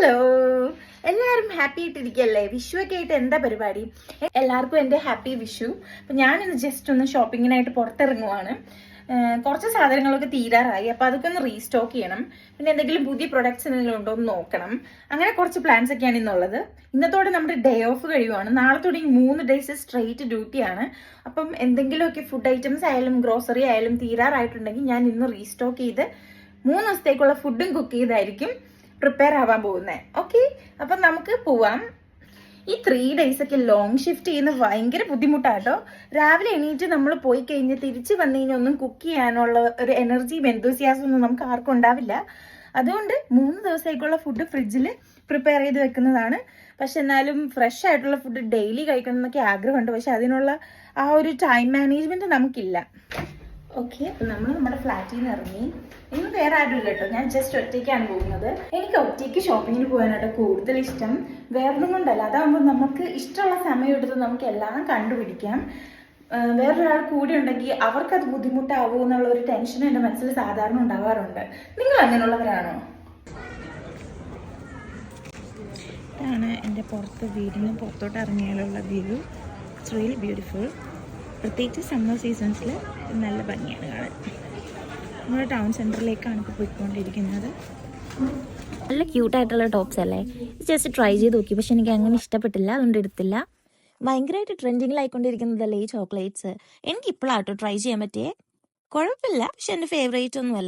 Hello എല്ലാവരും happy ആയിട്ടിരിക്കല്ലേ? Vishu ഒക്കെ ആയിട്ട് എന്താ പരിപാടി? എല്ലാവർക്കും എന്റെ ഹാപ്പി വിഷു അപ്പം ഞാനിന്ന് ജസ്റ്റ് ഒന്ന് ഷോപ്പിങ്ങിനായിട്ട് പുറത്തിറങ്ങുവാണ്. കുറച്ച് സാധനങ്ങളൊക്കെ തീരാറായി. അപ്പോൾ അതൊക്കെ ഒന്ന് റീസ്റ്റോക്ക് ചെയ്യണം. പിന്നെ എന്തെങ്കിലും പുതിയ പ്രൊഡക്ട്സ് എന്തെങ്കിലും ഉണ്ടോ എന്ന് നോക്കണം. അങ്ങനെ കുറച്ച് പ്ലാൻസ് ഒക്കെയാണ് ഇന്നുള്ളത്. ഇന്നത്തോടെ നമ്മുടെ ഡേ ഓഫ് കഴിയുവാണ്. നാളെ തുടങ്ങി മൂന്ന് ഡേയ്സ് സ്ട്രെയിറ്റ് ഡ്യൂട്ടിയാണ് അപ്പം എന്തെങ്കിലുമൊക്കെ ഫുഡ് ഐറ്റംസ് ആയാലും ഗ്രോസറി ആയാലും തീരാറായിട്ടുണ്ടെങ്കിൽ ഞാൻ ഇന്ന് റീസ്റ്റോക്ക് ചെയ്ത് മൂന്ന് ദിവസത്തേക്കുള്ള ഫുഡും കുക്ക് ചെയ്തായിരിക്കും. പ്രിപ്പയർ ആവാൻ പോകുന്നത് ഓക്കെ അപ്പം നമുക്ക് പോവാം. ഈ ത്രീ ഡേയ്സ് ഒക്കെ ലോങ് ഷിഫ്റ്റ് ചെയ്യുന്ന ഭയങ്കര ബുദ്ധിമുട്ടാട്ടോ. രാവിലെ എണീറ്റ് നമ്മൾ പോയി കഴിഞ്ഞ് തിരിച്ച് വന്നു കഴിഞ്ഞാൽ ഒന്നും കുക്ക് ചെയ്യാനുള്ള ഒരു എനർജിയും എന്തോസിയാസും ഒന്നും നമുക്ക് ആർക്കും ഉണ്ടാവില്ല. അതുകൊണ്ട് മൂന്ന് ദിവസത്തേക്കുള്ള ഫുഡ് ഫ്രിഡ്ജിൽ പ്രിപ്പയർ ചെയ്ത് വെക്കുന്നതാണ്. പക്ഷെ എന്നാലും ഫ്രഷ് ആയിട്ടുള്ള ഫുഡ് ഡെയിലി കഴിക്കണം എന്നൊക്കെ ആഗ്രഹമുണ്ട്. പക്ഷെ അതിനുള്ള ആ ഒരു ടൈം മാനേജ്മെന്റ് നമുക്കില്ല. ഓക്കെ നമ്മൾ നമ്മുടെ ഫ്ലാറ്റിൽ നിന്ന് ഇറങ്ങി. ഇന്ന് വേറെ ആരും കേട്ടോ. ഞാൻ ജസ്റ്റ് ഒറ്റയ്ക്കാണ് പോകുന്നത്. എനിക്ക് ഒറ്റയ്ക്ക് ഷോപ്പിങ്ങിന് പോകാനായിട്ട് കൂടുതൽ ഇഷ്ടം. വേറൊന്നും കൊണ്ടല്ല. അതാകുമ്പോൾ നമുക്ക് ഇഷ്ടമുള്ള സമയം എടുത്ത് നമുക്ക് എല്ലാം കണ്ടുപിടിക്കാം. വേറൊരാൾ കൂടെ ഉണ്ടെങ്കിൽ അവർക്കത് ബുദ്ധിമുട്ടാവുമോ എന്നുള്ള ഒരു ടെൻഷൻ എന്റെ മനസ്സിൽ സാധാരണ ഉണ്ടാവാറുണ്ട്. നിങ്ങൾ അങ്ങനെയുള്ളവരാണോ? ഇതാണ് എന്റെ പുറത്ത് വീടിന് പുറത്തോട്ട് ഇറങ്ങിയാലുള്ള വ്യൂ ഇറ്റ്സ് റിയലി ബ്യൂട്ടിഫുൾ പ്രത്യേകിച്ച് സമ്മർ സീസൺസിൽ നല്ല ഭംഗിയാണ് കാണാൻ. നമ്മുടെ ടൗൺ സെന്ററിലേക്കാണ് ഇപ്പോൾ പോയിക്കൊണ്ടിരിക്കുന്നത്. നല്ല ക്യൂട്ടായിട്ടുള്ള ടോപ്സ് അല്ലേ? ജസ്റ്റ് ട്രൈ ചെയ്ത് നോക്കി. പക്ഷെ എനിക്ക് അങ്ങനെ ഇഷ്ടപ്പെട്ടില്ല അതുകൊണ്ട് എടുത്തില്ല. ഭയങ്കരമായിട്ട് ട്രെൻഡിങ്ങിലായിക്കൊണ്ടിരിക്കുന്നതല്ലേ ഈ ചോക്ലേറ്റ്സ് എനിക്ക് ഇപ്പോഴാട്ടോ ട്രൈ ചെയ്യാൻ പറ്റിയേ. കുഴപ്പമില്ല. പക്ഷെ എന്റെ ഫേവറേറ്റ് ഒന്നുമല്ല.